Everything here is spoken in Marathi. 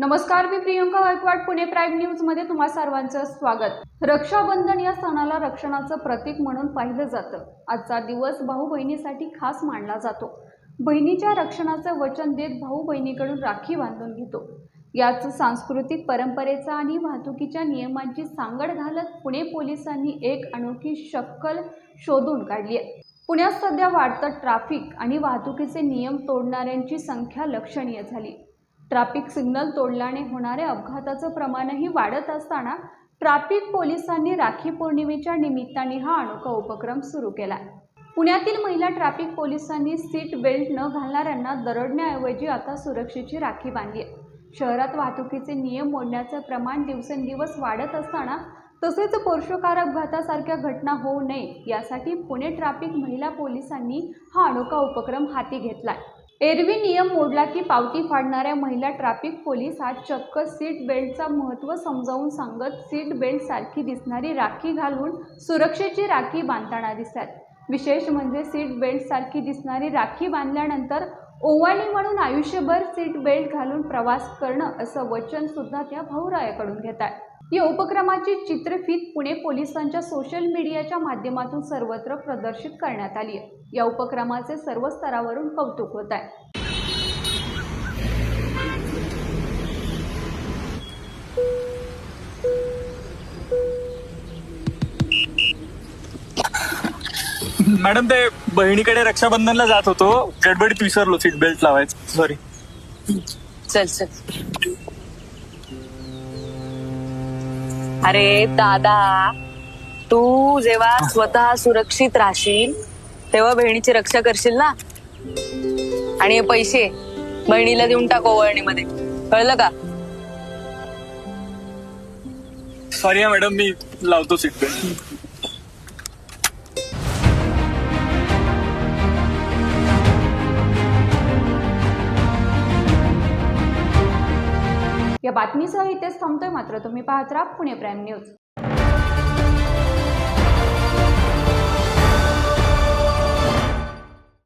नमस्कार मी प्रियंका गायकवाड पुणे प्राईम न्यूजमध्ये तुम्हा सर्वांचं स्वागत. रक्षाबंधन या सणाला रक्षणाचं प्रतीक म्हणून पाहिलं जातं. आजचा दिवस भाऊ बहिणीसाठी खास मानला जातो. बहिणीच्या रक्षणाचं वचन देत भाऊ बहिणीकडून राखी बांधून घेतो. याच सांस्कृतिक परंपरेचा आणि वाहतुकीच्या नियमांची सांगड घालत पुणे पोलिसांनी एक अनोखी शक्कल शोधून काढली आहे. पुण्यात सध्या वाढतं ट्रॅफिक आणि वाहतुकीचे नियम तोडणाऱ्यांची संख्या लक्षणीय झाली. ट्रॅफिक सिग्नल तोडल्याने होणाऱ्या अपघाताचं प्रमाणही वाढत असताना ट्रॅफिक पोलिसांनी राखी पौर्णिमेच्या निमित्ताने हा अनोखा उपक्रम सुरू केला. पुण्यातील महिला ट्रॅफिक पोलिसांनी सीट बेल्ट न घालणाऱ्यांना दरडण्याऐवजी आता सुरक्षेची राखी बांधली आहे. शहरात वाहतुकीचे नियम मोडण्याचं प्रमाण दिवसेंदिवस वाढत असताना तसेच पुरुषकार अपघातासारख्या घटना होऊ नये यासाठी पुणे ट्रॅफिक महिला पोलिसांनी हा अनोखा उपक्रम हाती घेतला आहे एरवी नियम मोडला की पावती फाडणाऱ्या महिला ट्रॅफिक पोलीस आज चक्क सीट बेल्टचा महत्त्व समजावून सांगत सीट बेल्टसारखी दिसणारी राखी घालून सुरक्षेची राखी बांधताना दिसतात. विशेष म्हणजे सीट बेल्टसारखी दिसणारी राखी बांधल्यानंतर ओवाळी म्हणून आयुष्यभर सीट बेल्ट घालून प्रवास करणं असं वचनसुद्धा त्या भाऊरायाकडून घेत या उपक्रमाची चित्रफीत पुणे पोलिसांच्या सोशल मीडियाच्या माध्यमातून सर्वत्र प्रदर्शित करण्यात आली आहे. या उपक्रमाचे सर्व स्तरावरून कौतुक होत आहे. मॅडम ते बहिणीकडे रक्षाबंधनला जात होतो. गडबडीत विसरलो सीट बेल्ट लावायचं. सॉरी चल चल. अरे दादा तू जेव्हा स्वतः सुरक्षित राहशील तेव्हा बहिणीची रक्षा करशील ना? आणि हे पैसे बहिणीला देऊन टाक ओवळणीमध्ये. कळलं का? सॉरी मॅडम मी लावतो सीट बेल्ट. या बातमीसह इथेच थांबतोय मात्र तुम्ही पाहत राहा पुणे प्राईम न्यूज.